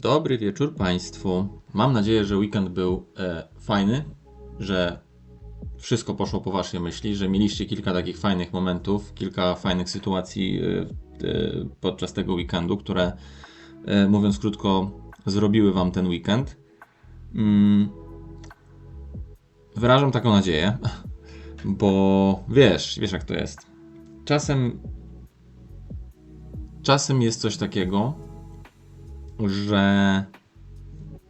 Dobry wieczór Państwu. Mam nadzieję, że weekend był e, fajny, że wszystko poszło po Waszej myśli, że mieliście kilka takich fajnych momentów, kilka fajnych sytuacji e, e, podczas tego weekendu, które, e, mówiąc krótko, zrobiły Wam ten weekend. Mm, wyrażam taką nadzieję, bo wiesz, wiesz jak to jest. Czasem, czasem jest coś takiego, że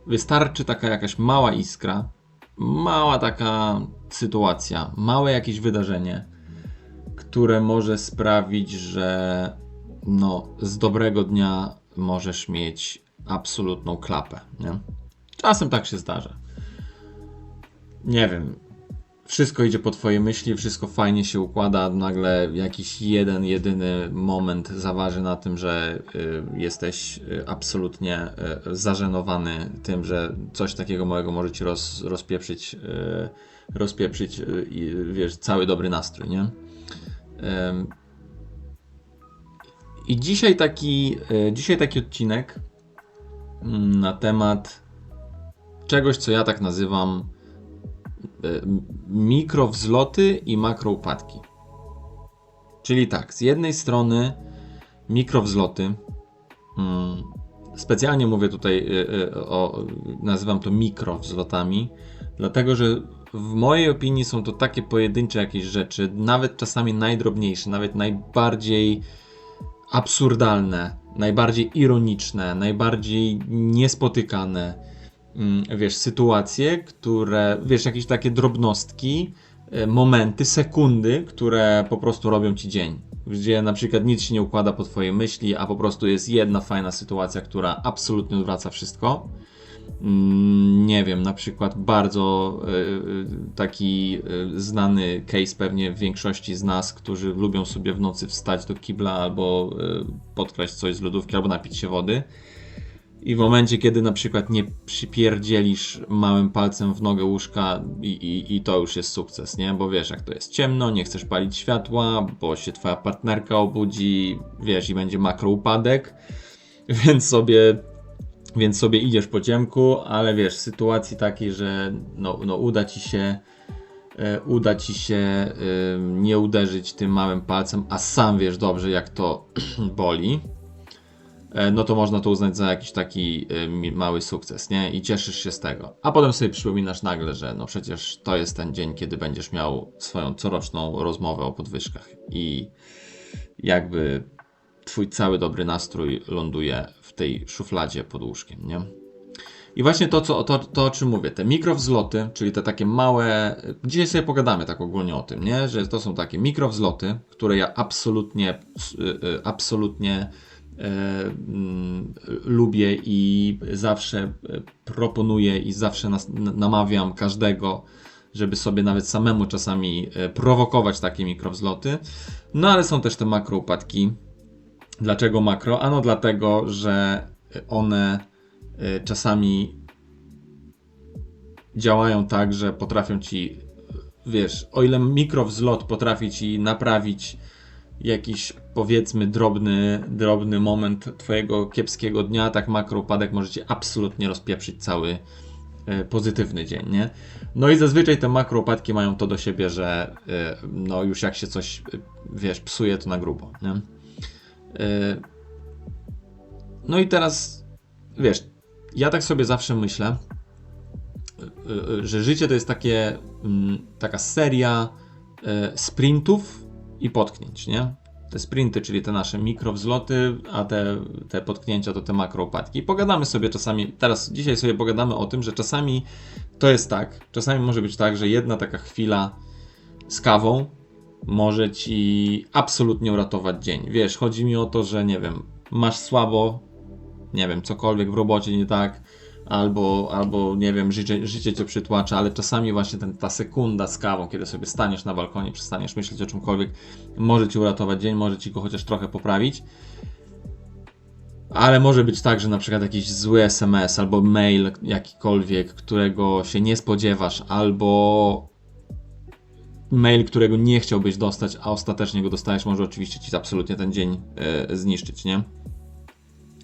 wystarczy taka jakaś mała iskra, mała taka sytuacja, małe jakieś wydarzenie, które może sprawić, że no, z dobrego dnia możesz mieć absolutną klapę. Nie? Czasem tak się zdarza. Nie wiem. Wszystko idzie po twojej myśli, wszystko fajnie się układa, nagle jakiś jeden, jedyny moment zaważy na tym, że y, jesteś y, absolutnie y, zażenowany tym, że coś takiego małego może ci roz, rozpieprzyć, rozpieprzyć i wiesz, cały dobry nastrój, nie? I dzisiaj taki, dzisiaj taki odcinek mm, na temat czegoś, co ja tak nazywam mikrowzloty i makroupadki. Czyli tak, z jednej strony mikrowzloty, mm, specjalnie mówię tutaj y, y, o, nazywam to mikrowzlotami, dlatego że w mojej opinii są to takie pojedyncze jakieś rzeczy, nawet czasami najdrobniejsze, nawet najbardziej absurdalne, najbardziej ironiczne, najbardziej niespotykane, wiesz, sytuacje, które, wiesz, jakieś takie drobnostki, e, momenty, sekundy, które po prostu robią ci dzień. Gdzie na przykład nic się nie układa po twojej myśli, a po prostu jest jedna fajna sytuacja, która absolutnie odwraca wszystko. Mm, Nie wiem, na przykład bardzo y, y, taki znany case pewnie w większości z nas, którzy lubią sobie w nocy wstać do kibla albo podkraść coś z lodówki, albo napić się wody. I w momencie, kiedy na przykład nie przypierdzielisz małym palcem w nogę łóżka i, i, i to już jest sukces, nie? Bo wiesz, jak to jest ciemno, nie chcesz palić światła, bo się twoja partnerka obudzi, wiesz, i będzie makroupadek, więc sobie więc sobie idziesz po ciemku, ale wiesz, w sytuacji takiej, że no, no uda ci się e, uda ci się e, nie uderzyć tym małym palcem, a sam wiesz dobrze jak to boli, no to można to uznać za jakiś taki e, mały sukces, nie? I cieszysz się z tego. A potem sobie przypominasz nagle, że no przecież to jest ten dzień, kiedy będziesz miał swoją coroczną rozmowę o podwyżkach i jakby twój cały dobry nastrój ląduje w tej szufladzie pod łóżkiem, nie? I właśnie to, co, to, to, o czym mówię, te mikrowzloty, czyli te takie małe. Dzisiaj sobie pogadamy tak ogólnie o tym, nie? Że to są takie mikrowzloty, które ja absolutnie, absolutnie e, mm, lubię i zawsze e, proponuję i zawsze nas, namawiam każdego, żeby sobie nawet samemu czasami e, prowokować takie mikrowzloty. No ale są też te makroupadki. Dlaczego makro? Ano dlatego, że one czasami działają tak, że potrafią ci, wiesz, o ile mikrowzlot potrafi ci naprawić jakiś powiedzmy drobny, drobny moment twojego kiepskiego dnia, tak makroupadek może ci absolutnie rozpieprzyć cały y, pozytywny dzień, nie? No i zazwyczaj te makroupadki mają to do siebie, że y, no już jak się coś, y, wiesz, psuje, to na grubo, nie? No i teraz, wiesz, ja tak sobie zawsze myślę, że życie to jest takie, mm, taka seria sprintów i potknięć, nie? Te sprinty, czyli te nasze mikrowzloty, a te, te potknięcia to te makroupadki. I pogadamy sobie czasami, teraz dzisiaj sobie pogadamy o tym, że czasami to jest tak, czasami może być tak, że jedna taka chwila z kawą może ci absolutnie uratować dzień. Wiesz, chodzi mi o to, że nie wiem, masz słabo, nie wiem, cokolwiek w robocie nie tak, albo, albo nie wiem, życie, życie cię przytłacza, ale czasami właśnie ten, ta sekunda z kawą, kiedy sobie staniesz na balkonie, przestaniesz myśleć o czymkolwiek, może ci uratować dzień, może ci go chociaż trochę poprawić. Ale może być tak, że na przykład jakiś zły SMS albo mail jakikolwiek, którego się nie spodziewasz, albo mail, którego nie chciałbyś dostać, a ostatecznie go dostajesz, może oczywiście ci absolutnie ten dzień e, zniszczyć, nie?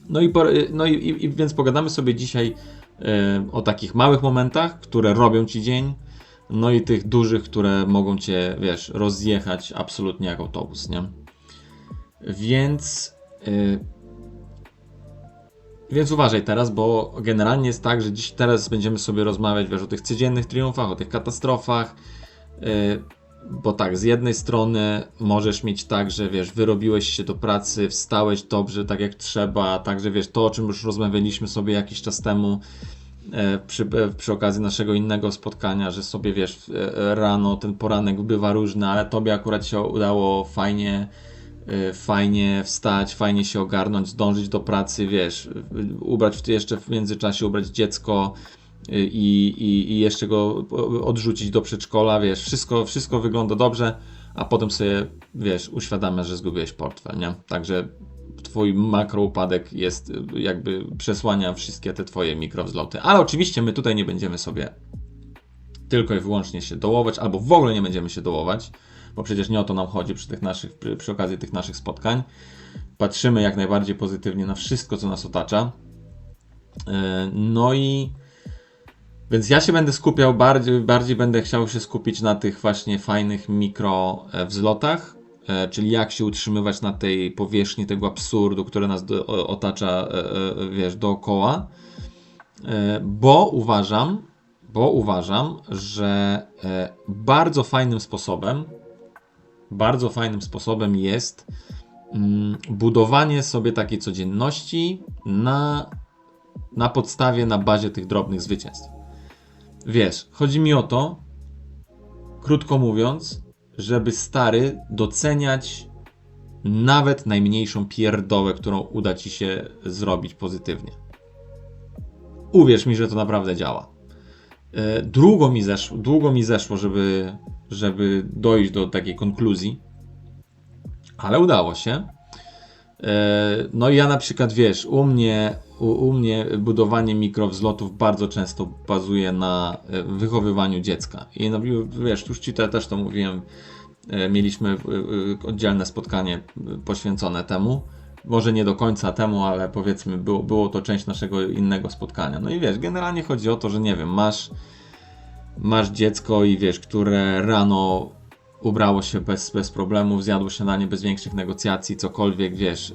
No i, y, no i, i więc pogadamy sobie dzisiaj y, o takich małych momentach, które robią ci dzień, no i tych dużych, które mogą cię, wiesz, rozjechać absolutnie jak autobus, nie? Więc. y, więc uważaj teraz, bo generalnie jest tak, że dziś teraz będziemy sobie rozmawiać wiesz, o tych codziennych triumfach, o tych katastrofach. Yy, bo tak, z jednej strony możesz mieć tak, że wiesz, wyrobiłeś się do pracy, wstałeś dobrze, tak jak trzeba, także wiesz, to o czym już rozmawialiśmy sobie jakiś czas temu e, przy, e, przy okazji naszego innego spotkania, że sobie wiesz, e, rano ten poranek bywa różny, ale tobie akurat się udało fajnie fajnie wstać, fajnie się ogarnąć, zdążyć do pracy, wiesz, ubrać jeszcze w międzyczasie, ubrać dziecko i, i, i jeszcze go odrzucić do przedszkola, wiesz, wszystko, wszystko wygląda dobrze, a potem sobie, wiesz, uświadamiasz, że zgubiłeś portfel, nie? Także twój makroupadek jest, y, jakby przesłania wszystkie te twoje mikrowzloty. Ale oczywiście my tutaj nie będziemy sobie tylko i wyłącznie się dołować, albo w ogóle nie będziemy się dołować, bo przecież nie o to nam chodzi przy, tych naszych, przy, okazji tych naszych spotkań. Patrzymy jak najbardziej pozytywnie na wszystko, co nas otacza. Yy, No i więc ja się będę skupiał bardziej, bardziej będę chciał się skupić na tych właśnie fajnych mikro e, wzlotach, e, czyli jak się utrzymywać na tej powierzchni tego absurdu, które nas do, otacza, e, wiesz, dookoła. Bo uważam, bo uważam, że bardzo fajnym sposobem, bardzo fajnym sposobem jest mm, budowanie sobie takiej codzienności na, na podstawie, na bazie tych drobnych zwycięstw. Wiesz, chodzi mi o to, krótko mówiąc, żeby stary doceniać nawet najmniejszą pierdołę, którą uda ci się zrobić pozytywnie. Uwierz mi, że to naprawdę działa. E, Długo mi zeszło, długo mi zeszło żeby, żeby dojść do takiej konkluzji, ale udało się. E, No i ja na przykład, wiesz, u mnie, u, u mnie budowanie mikrowzlotów bardzo często bazuje na e, wychowywaniu dziecka. I no, wiesz, już ci te, też to mówiłem, e, mieliśmy e, oddzielne spotkanie poświęcone temu. Może nie do końca temu, ale powiedzmy, było, było to część naszego innego spotkania. No i wiesz, generalnie chodzi o to, że nie wiem, masz, masz dziecko i wiesz, które rano ubrało się bez, bez problemów, zjadło śniadanie bez większych negocjacji, cokolwiek, wiesz,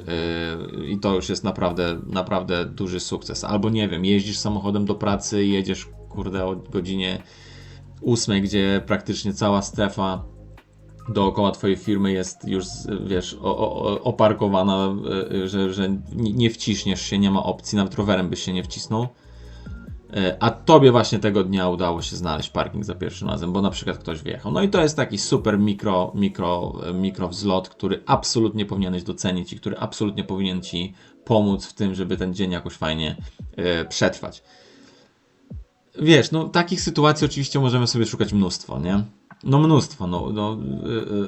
yy, i to już jest naprawdę, naprawdę duży sukces. Albo nie wiem, jeździsz samochodem do pracy, jedziesz, kurde, o godzinie 8, gdzie praktycznie cała strefa dookoła twojej firmy jest już, wiesz, o, o, oparkowana, yy, że, że nie nie wciśniesz się, nie ma opcji, nawet rowerem byś się nie wcisnął. E, A tobie właśnie tego dnia udało się znaleźć parking za pierwszym razem, bo na przykład ktoś wyjechał. No i to jest taki super mikro, mikro, e, mikro wzlot, który absolutnie powinieneś docenić i który absolutnie powinien ci pomóc w tym, żeby ten dzień jakoś fajnie e, przetrwać. Wiesz, no takich sytuacji oczywiście możemy sobie szukać mnóstwo, nie? No mnóstwo, no, no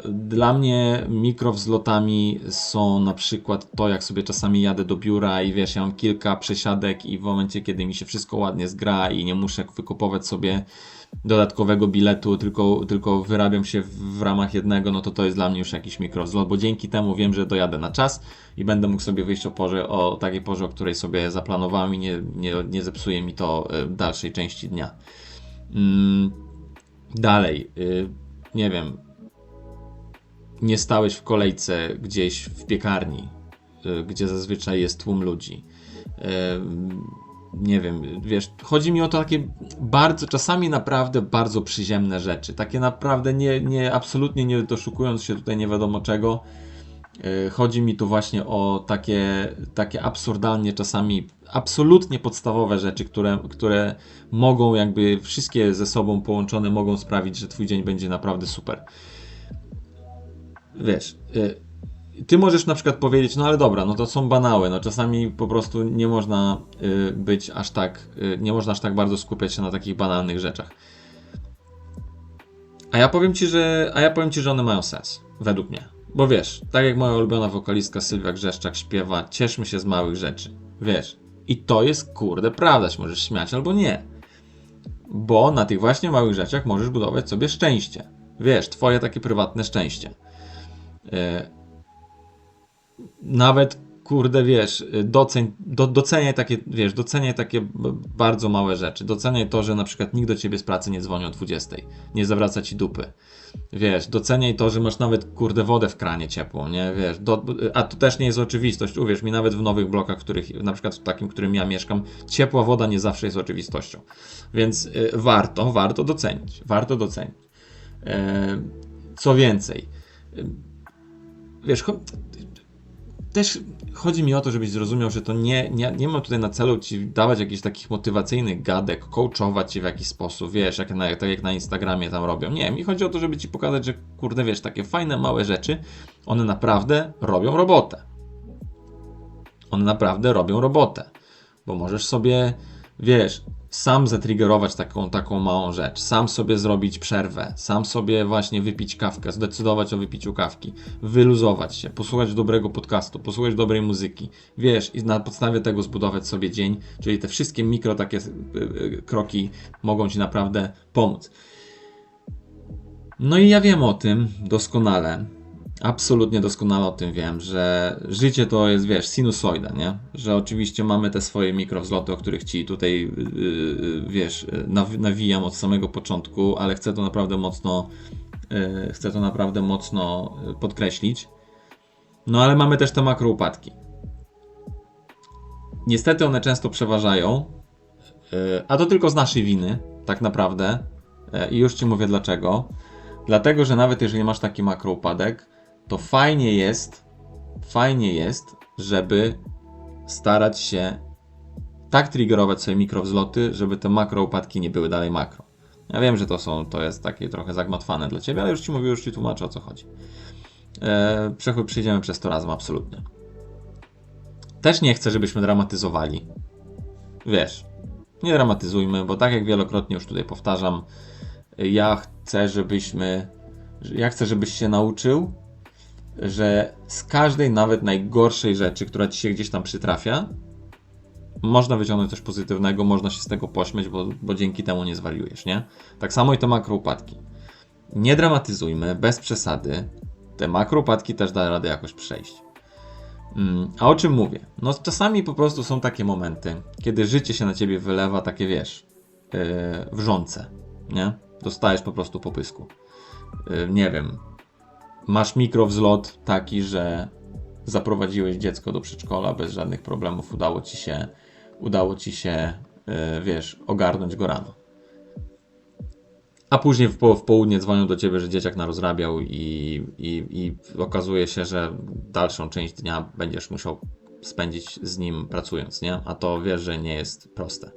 y, y, dla mnie mikrowzlotami są na przykład to, jak sobie czasami jadę do biura i wiesz, ja mam kilka przesiadek i w momencie, kiedy mi się wszystko ładnie zgra i nie muszę wykupować sobie dodatkowego biletu, tylko, tylko wyrabiam się w, ramach jednego, no to to jest dla mnie już jakiś mikrowzlot, bo dzięki temu wiem, że dojadę na czas i będę mógł sobie wyjść o porze, o takiej porze, o której sobie zaplanowałem i nie, nie, nie zepsuje mi to y, dalszej części dnia. Mm, dalej, y, nie wiem, nie stałeś w kolejce gdzieś w piekarni, y, gdzie zazwyczaj jest tłum ludzi. Y, Nie wiem, wiesz, chodzi mi o to takie bardzo, czasami naprawdę bardzo przyziemne rzeczy. Takie naprawdę nie, nie absolutnie nie doszukując się tutaj nie wiadomo czego. Y, Chodzi mi tu właśnie o takie, takie absurdalnie czasami absolutnie podstawowe rzeczy, które, które mogą jakby wszystkie ze sobą połączone mogą sprawić, że twój dzień będzie naprawdę super. Wiesz, y, ty możesz na przykład powiedzieć, no ale dobra, no to są banały, no czasami po prostu nie można y, być aż tak, nie można aż tak bardzo skupiać się na takich banalnych rzeczach. A ja powiem ci, że, a ja powiem ci, że one mają sens, według mnie. Bo wiesz, tak jak moja ulubiona wokalistka Sylwia Grzeszczak śpiewa, cieszmy się z małych rzeczy. Wiesz, i to jest kurde prawda, się możesz śmiać albo nie. Bo na tych właśnie małych rzeczach możesz budować sobie szczęście. Wiesz, twoje takie prywatne szczęście. E, nawet kurde, wiesz, doceń, do, doceniaj takie, wiesz, doceniaj takie bardzo małe rzeczy. Doceniaj to, że na przykład nikt do ciebie z pracy nie dzwoni o 20, nie zawraca ci dupy. Wiesz, doceniaj to, że masz nawet, kurde, wodę w kranie ciepłą, nie, wiesz, do, a to też nie jest oczywistość, uwierz mi, nawet w nowych blokach, których, na przykład w takim, w którym ja mieszkam, ciepła woda nie zawsze jest oczywistością. Więc y, warto, warto docenić, warto docenić. E, co więcej, y, wiesz, też chodzi mi o to, żebyś zrozumiał, że to nie, nie, nie mam tutaj na celu ci dawać jakichś takich motywacyjnych gadek, coachować cię w jakiś sposób, wiesz, jak na, tak jak na Instagramie tam robią. Nie, mi chodzi o to, żeby ci pokazać, że kurde, wiesz, takie fajne, małe rzeczy, one naprawdę robią robotę. One naprawdę robią robotę. Bo możesz sobie, wiesz, sam zatriggerować taką, taką małą rzecz, sam sobie zrobić przerwę, sam sobie właśnie wypić kawkę, zdecydować o wypiciu kawki, wyluzować się, posłuchać dobrego podcastu, posłuchać dobrej muzyki, wiesz, i na podstawie tego zbudować sobie dzień, czyli te wszystkie mikro takie y, y, kroki mogą ci naprawdę pomóc. No i ja wiem o tym doskonale, absolutnie doskonale o tym wiem, że życie to jest, wiesz, sinusoida, nie? Że oczywiście mamy te swoje mikrowzloty, o których ci tutaj, yy, yy, wiesz, naw- nawijam od samego początku, ale chcę to naprawdę mocno, yy, chcę to naprawdę mocno yy, podkreślić. No ale mamy też te makroupadki. Niestety one często przeważają, yy, a to tylko z naszej winy, tak naprawdę. Yy, I już ci mówię dlaczego. Dlatego, że nawet jeżeli masz taki makroupadek, to fajnie jest, fajnie jest, żeby starać się tak triggerować sobie mikrowzloty, żeby te makroupadki nie były dalej makro. Ja wiem, że to są, to jest takie trochę zagmatwane dla Ciebie, ale już Ci mówię, już Ci tłumaczę o co chodzi. Eee, przejdziemy przez to razem, absolutnie. Też nie chcę, żebyśmy dramatyzowali. Wiesz, nie dramatyzujmy, bo tak jak wielokrotnie już tutaj powtarzam, ja chcę, żebyśmy, ja chcę, żebyś się nauczył, że z każdej, nawet najgorszej rzeczy, która ci się gdzieś tam przytrafia, można wyciągnąć coś pozytywnego, można się z tego pośmiać, bo, bo dzięki temu nie zwariujesz, nie? Tak samo i te makroupadki. Nie dramatyzujmy, bez przesady. Te makroupadki też da radę jakoś przejść. Mm, a o czym mówię? No czasami po prostu są takie momenty, kiedy życie się na ciebie wylewa, takie wiesz, yy, wrzące, nie? Dostajesz po prostu po pysku. Yy, nie wiem, masz mikrowzlot taki, że zaprowadziłeś dziecko do przedszkola bez żadnych problemów, udało ci się, udało ci się, yy, wiesz, ogarnąć go rano. A później w, po, w południe dzwonią do ciebie, że dzieciak narozrabiał i, i, i okazuje się, że dalszą część dnia będziesz musiał spędzić z nim pracując, nie? A to wiesz, że nie jest proste.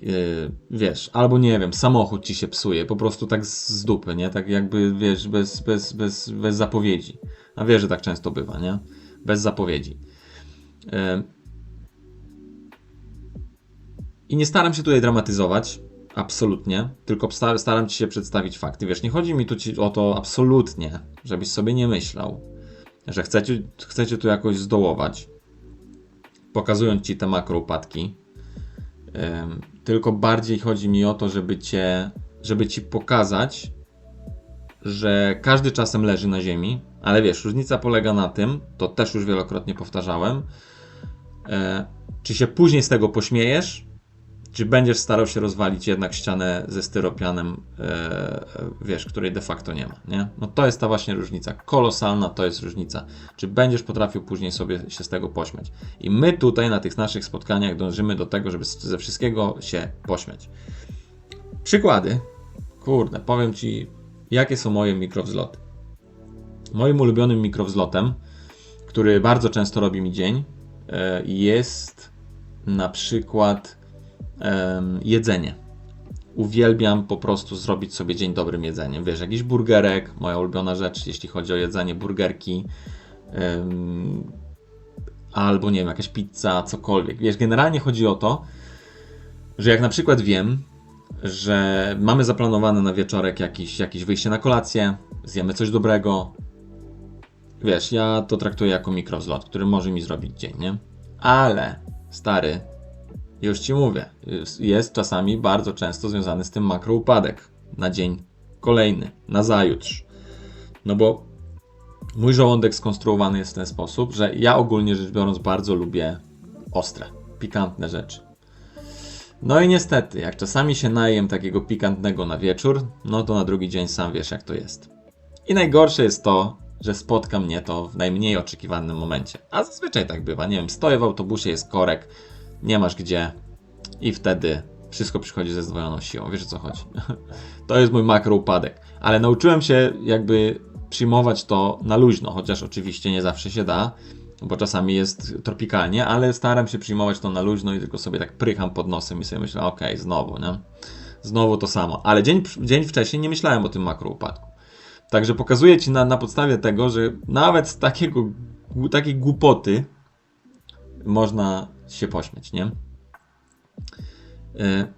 Yy, wiesz, albo nie wiem, samochód ci się psuje, po prostu tak z, dupy, nie? Tak jakby, wiesz, bez, bez, bez, bez zapowiedzi. A wiesz, że tak często bywa, nie? Bez zapowiedzi. Yy. I nie staram się tutaj dramatyzować, absolutnie, tylko sta- staram ci się przedstawić fakty. Wiesz, nie chodzi mi tu ci o to absolutnie, żebyś sobie nie myślał, że chcecie, chcecie tu jakoś zdołować, pokazując ci te makroupadki. Tylko bardziej chodzi mi o to, żeby cię, żeby ci pokazać, że każdy czasem leży na ziemi, ale wiesz, różnica polega na tym, to też już wielokrotnie powtarzałem, e, czy się później z tego pośmiejesz, czy będziesz starał się rozwalić jednak ścianę ze styropianem, e, wiesz, której de facto nie ma, nie? No to jest ta właśnie różnica, kolosalna to jest różnica. Czy będziesz potrafił później sobie się z tego pośmiać. I my tutaj na tych naszych spotkaniach dążymy do tego, żeby ze wszystkiego się pośmiać. Przykłady. Kurde, powiem Ci, jakie są moje mikrowzloty. Moim ulubionym mikrowzlotem, który bardzo często robi mi dzień, e, jest na przykład jedzenie. Uwielbiam po prostu zrobić sobie dzień dobrym jedzeniem. Wiesz, jakiś burgerek, moja ulubiona rzecz, jeśli chodzi o jedzenie, burgerki, albo nie wiem, jakaś pizza, cokolwiek. Wiesz, generalnie chodzi o to, że jak na przykład wiem, że mamy zaplanowane na wieczorek jakiś, jakieś wyjście na kolację, zjemy coś dobrego. Wiesz, ja to traktuję jako mikrozlot, który może mi zrobić dzień, nie? Ale, stary, już ci mówię, jest- czasami bardzo często związany z tym makroupadek na dzień kolejny, na zajutrz. No bo Mój żołądek skonstruowany jest w ten sposób, że ja ogólnie rzecz biorąc bardzo lubię ostre, pikantne rzeczy. No i niestety, jak czasami się najem takiego pikantnego na wieczór, no to na drugi dzień sam wiesz jak to jest. I najgorsze jest to, że spotka mnie to w najmniej oczekiwanym momencie. A zazwyczaj tak bywa, nie wiem, stoję w autobusie, jest korek, nie masz gdzie i wtedy wszystko przychodzi ze zdwojoną siłą. Wiesz o co chodzi? To jest mój makroupadek. Ale nauczyłem się jakby przyjmować to na luźno, chociaż oczywiście nie zawsze się da, bo czasami jest tropikalnie, ale staram się przyjmować to na luźno i tylko sobie tak prycham pod nosem i sobie myślę, okej, okay, znowu, nie? Znowu to samo. Ale dzień, dzień wcześniej nie myślałem o tym makroupadku. Także pokazuję Ci na, na podstawie tego, że nawet z takiego, takiej głupoty można się pośmiać, nie? Yy,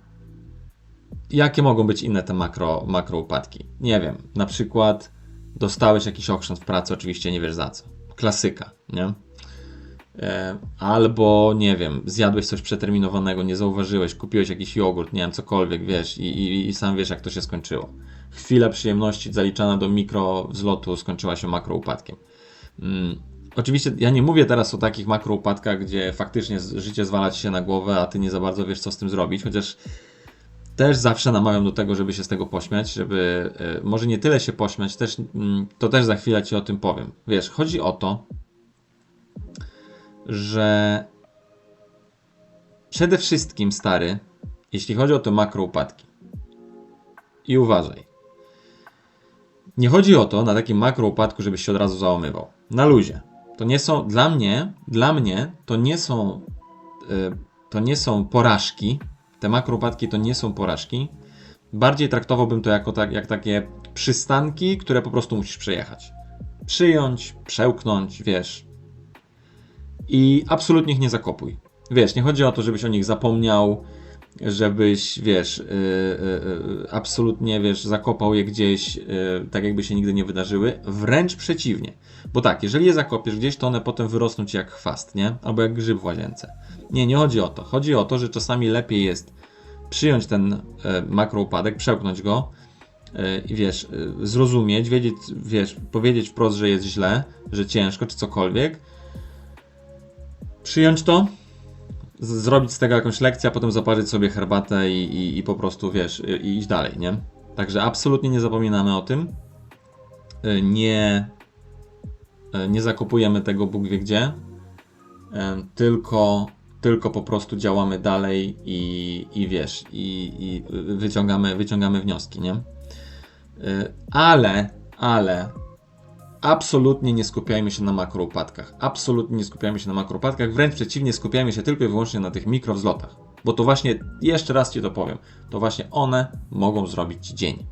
jakie mogą być inne te makro, makro upadki? Nie wiem, na przykład dostałeś jakiś okrzęt w pracy, oczywiście nie wiesz za co. Klasyka, nie? E, albo, nie wiem, zjadłeś coś przeterminowanego, nie zauważyłeś, kupiłeś jakiś jogurt, nie wiem, cokolwiek, wiesz, i, i, i sam wiesz, jak to się skończyło. Chwila przyjemności zaliczana do mikro wzlotu skończyła się makro upadkiem. Mm. Oczywiście ja nie mówię teraz o takich makro upadkach, gdzie faktycznie życie zwala ci się na głowę, a ty nie za bardzo wiesz, co z tym zrobić, chociaż też zawsze namawiam do tego, żeby się z tego pośmiać, żeby e, może nie tyle się pośmiać, też, mm, to też za chwilę ci o tym powiem. Wiesz, chodzi o to, że przede wszystkim, stary, jeśli chodzi o te makroupadki, i uważaj, nie chodzi o to na takim makroupadku, żebyś się od razu załamywał. Na luzie. To nie są, dla mnie, dla mnie to nie są, yy, to nie są porażki, te makroupadki to nie są porażki. Bardziej traktowałbym to jako tak, jak takie przystanki, które po prostu musisz przejechać. Przyjąć, przełknąć, wiesz. I absolutnie ich nie zakopuj. Wiesz, nie chodzi o to, żebyś o nich zapomniał, żebyś, wiesz, yy, yy, absolutnie, wiesz, zakopał je gdzieś, yy, tak jakby się nigdy nie wydarzyły. Wręcz przeciwnie. Bo tak, jeżeli je zakopiesz gdzieś, to one potem wyrosną ci jak chwast, nie? Albo jak grzyb w łazience. Nie, nie chodzi o to. Chodzi o to, że czasami lepiej jest przyjąć ten e, makroupadek, przełknąć go e, i wiesz, e, zrozumieć, wiedzieć, wiesz, powiedzieć wprost, że jest źle, że ciężko, czy cokolwiek. Przyjąć to, zrobić z tego jakąś lekcję, a potem zaparzyć sobie herbatę i, i, i po prostu, wiesz, i iść dalej, nie? Także absolutnie nie zapominamy o tym. Nie, nie zakupujemy tego Bóg wie gdzie, tylko tylko po prostu działamy dalej i, i wiesz, i, i wyciągamy, wyciągamy wnioski, nie? Ale, ale absolutnie nie skupiajmy się na makroupadkach. Absolutnie nie skupiajmy się na makroupadkach, wręcz przeciwnie, skupiajmy się tylko i wyłącznie na tych mikrowzlotach. Bo to właśnie, jeszcze raz Ci to powiem, to właśnie one mogą zrobić Ci dzień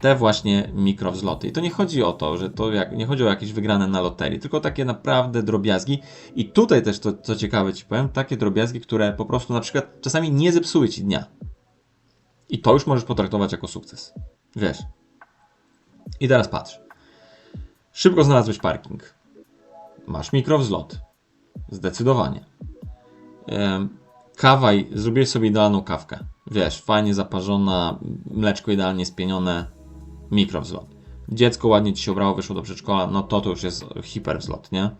te właśnie mikrowzloty. I to nie chodzi o to, że to jak, nie chodzi o jakieś wygrane na loterii, tylko takie naprawdę drobiazgi. I tutaj też to, co ciekawe ci powiem, takie drobiazgi, które po prostu na przykład czasami nie zepsuły ci dnia. I to już możesz potraktować jako sukces. Wiesz. I teraz patrz. Szybko znalazłeś parking. Masz mikrowzlot. Zdecydowanie. Kawa i zrobiłeś sobie idealną kawkę. Wiesz, fajnie zaparzona, mleczko idealnie spienione, mikrowzlot. Dziecko ładnie ci się ubrało, wyszło do przedszkola, no to to już jest hiperwzlot, nie?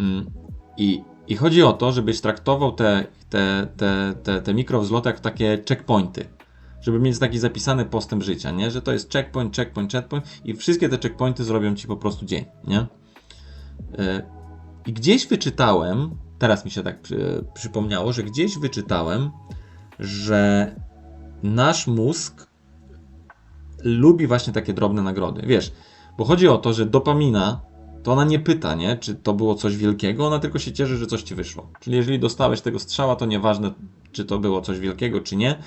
Mm, I, I chodzi o to, żebyś traktował te, te, te, te, te mikrowzloty jak takie checkpointy. Żeby mieć taki zapisany postęp życia, nie? Że to jest checkpoint, checkpoint, checkpoint i wszystkie te checkpointy zrobią ci po prostu dzień, nie? Y, I gdzieś wyczytałem, teraz mi się tak przy, przypomniało, że gdzieś wyczytałem, że nasz mózg lubi właśnie takie drobne nagrody. Wiesz, bo chodzi o to, że dopamina to ona nie pyta, nie, czy to było coś wielkiego, ona tylko się cieszy, że coś ci wyszło. Czyli jeżeli dostałeś tego strzała, to nieważne, czy to było coś wielkiego, czy nie,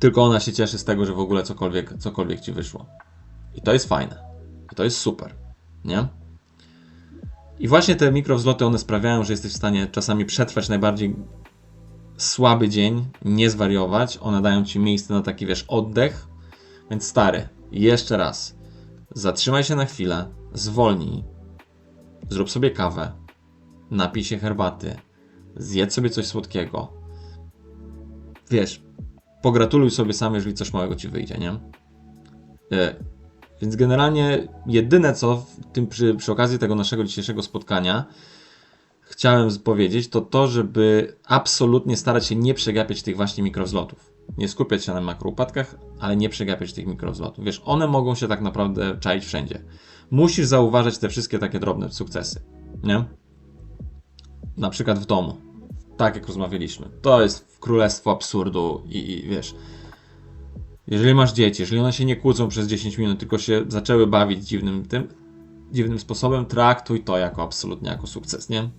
tylko ona się cieszy z tego, że w ogóle cokolwiek, cokolwiek ci wyszło. I to jest fajne. I to jest super, nie? I właśnie te mikrowzloty, one sprawiają, że jesteś w stanie czasami przetrwać najbardziej słaby dzień, nie zwariować. One dają ci miejsce na taki, wiesz, oddech, więc stary, jeszcze raz. Zatrzymaj się na chwilę, zwolnij, zrób sobie kawę, napij się herbaty, zjedz sobie coś słodkiego. Wiesz, pogratuluj sobie sam, jeżeli coś małego ci wyjdzie, nie? E, Więc generalnie jedyne co w tym przy, przy okazji tego naszego dzisiejszego spotkania chciałem powiedzieć, to to, żeby absolutnie starać się nie przegapiać tych właśnie mikrowzlotów. Nie skupiać się na makroupadkach, ale nie przegapiać tych mikrowzlotów. Wiesz, one mogą się tak naprawdę czaić wszędzie. Musisz zauważać te wszystkie takie drobne sukcesy, nie? Na przykład w domu. Tak jak rozmawialiśmy. To jest królestwo absurdu i, i wiesz, jeżeli masz dzieci, jeżeli one się nie kłócą przez 10 minut, tylko się zaczęły bawić dziwnym tym, dziwnym sposobem, traktuj to jako absolutnie jako sukces, nie?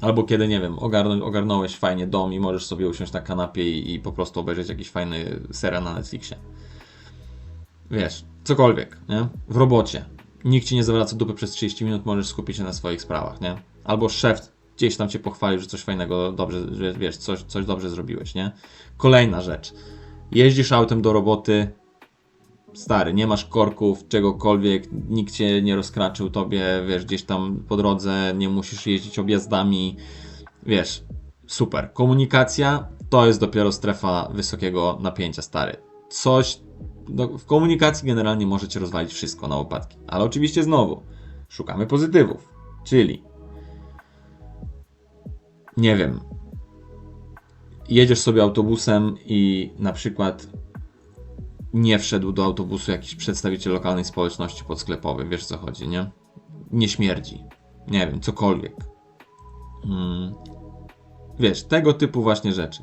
Albo kiedy, nie wiem, ogarnął, ogarnąłeś fajnie dom i możesz sobie usiąść na kanapie i, i po prostu obejrzeć jakiś fajny serial na Netflixie. Wiesz, cokolwiek, nie? W robocie. Nikt ci nie zawraca dupy przez 30 minut, możesz skupić się na swoich sprawach, nie? Albo szef gdzieś tam cię pochwalił, że coś fajnego dobrze, że wiesz, coś, coś dobrze zrobiłeś, nie? Kolejna rzecz. Jeździsz autem do roboty, stary, nie masz korków, czegokolwiek, nikt cię nie rozkraczył tobie, wiesz, gdzieś tam po drodze, nie musisz jeździć objazdami, wiesz, super. Komunikacja to jest dopiero strefa wysokiego napięcia, stary. Coś, no, w komunikacji generalnie możecie rozwalić wszystko na łopatki, ale oczywiście znowu, szukamy pozytywów, czyli nie wiem, jedziesz sobie autobusem i na przykład nie wszedł do autobusu jakiś przedstawiciel lokalnej społeczności podsklepowej, wiesz co chodzi, nie? Nie śmierdzi. Nie wiem, cokolwiek. Hmm. Wiesz, tego typu właśnie rzeczy.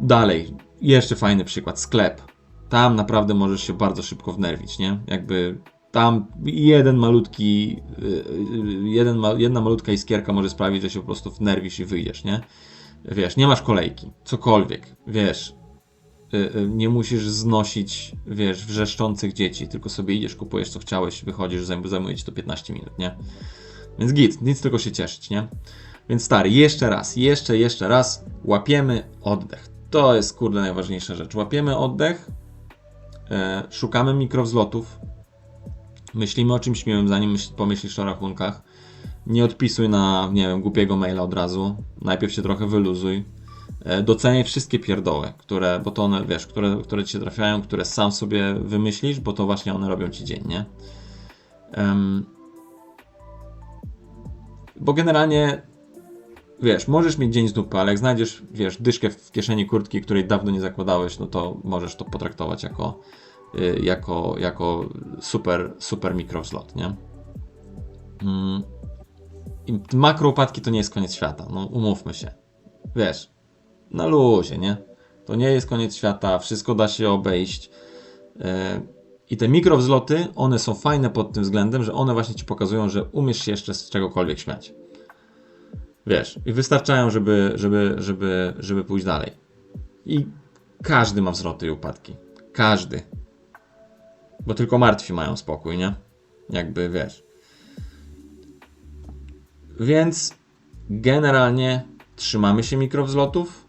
Dalej, jeszcze fajny przykład, sklep. Tam naprawdę możesz się bardzo szybko wnerwić, nie? Jakby tam jeden malutki, y, y, jeden, jedna malutka iskierka może sprawić, że się po prostu wnerwisz i wyjdziesz, nie? Wiesz, nie masz kolejki, cokolwiek, wiesz, y, nie musisz znosić, wiesz, wrzeszczących dzieci, tylko sobie idziesz, kupujesz co chciałeś, wychodzisz, zajmuje ci to 15 minut, nie? Więc git, nic tylko się cieszyć, nie? Więc stary, jeszcze raz, jeszcze, jeszcze raz, łapiemy oddech. To jest, kurde, najważniejsza rzecz. Łapiemy oddech, e, szukamy mikrowzlotów, myślimy o czymś miłym, zanim pomyślisz o rachunkach. Nie odpisuj na, nie wiem, głupiego maila od razu. Najpierw się trochę wyluzuj. E, doceniaj wszystkie pierdoły, które, bo to one, wiesz, które, które ci się trafiają, które sam sobie wymyślisz, bo to właśnie one robią ci dzień, nie? Um, bo generalnie, wiesz, możesz mieć dzień z dupy, ale jak znajdziesz, wiesz, dyszkę w kieszeni kurtki, której dawno nie zakładałeś, no to możesz to potraktować jako, jako, jako super, super mikrowzlot, nie? Mm. I makroupadki to nie jest koniec świata, no umówmy się. Wiesz, na luzie, nie? To nie jest koniec świata, wszystko da się obejść. Y, I te mikrowzloty, one są fajne pod tym względem, że one właśnie ci pokazują, że umiesz się jeszcze z czegokolwiek śmiać. Wiesz, i wystarczają, żeby, żeby, żeby, żeby pójść dalej. I każdy ma wzloty i upadki. Każdy. Bo tylko martwi mają spokój, nie? Jakby wiesz. Więc generalnie trzymamy się mikrowzlotów.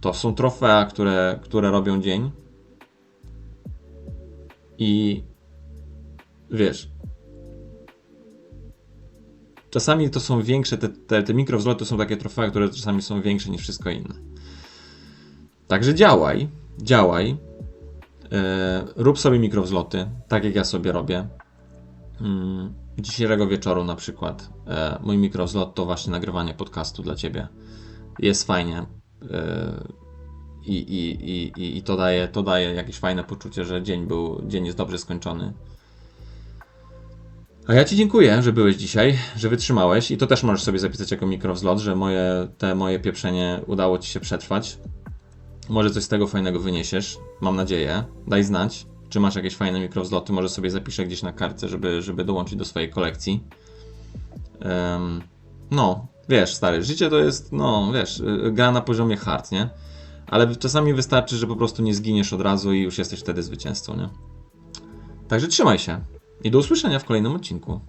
To są trofea, które, które robią dzień. I wiesz. Czasami to są większe, te, te, te mikrowzloty to są takie trofea, które czasami są większe niż wszystko inne. Także działaj, działaj, rób sobie mikrowzloty, tak jak ja sobie robię. Mm, dzisiejszego wieczoru na przykład e, mój mikrowzlot to właśnie nagrywanie podcastu dla Ciebie. Jest fajnie e, i, i, i, i to, daje, to daje jakieś fajne poczucie, że dzień, był, dzień jest dobrze skończony. A ja Ci dziękuję, że byłeś dzisiaj, że wytrzymałeś i to też możesz sobie zapisać jako mikrowzlot, że moje, te moje pieprzenie udało Ci się przetrwać. Może coś z tego fajnego wyniesiesz. Mam nadzieję. Daj znać, czy masz jakieś fajne mikrowzloty. Może sobie zapiszę gdzieś na kartce, żeby, żeby dołączyć do swojej kolekcji. Um, no, wiesz, stary, życie to jest, no, wiesz, y, gra na poziomie hard, nie? Ale czasami wystarczy, że po prostu nie zginiesz od razu i już jesteś wtedy zwycięzcą, nie? Także trzymaj się i do usłyszenia w kolejnym odcinku.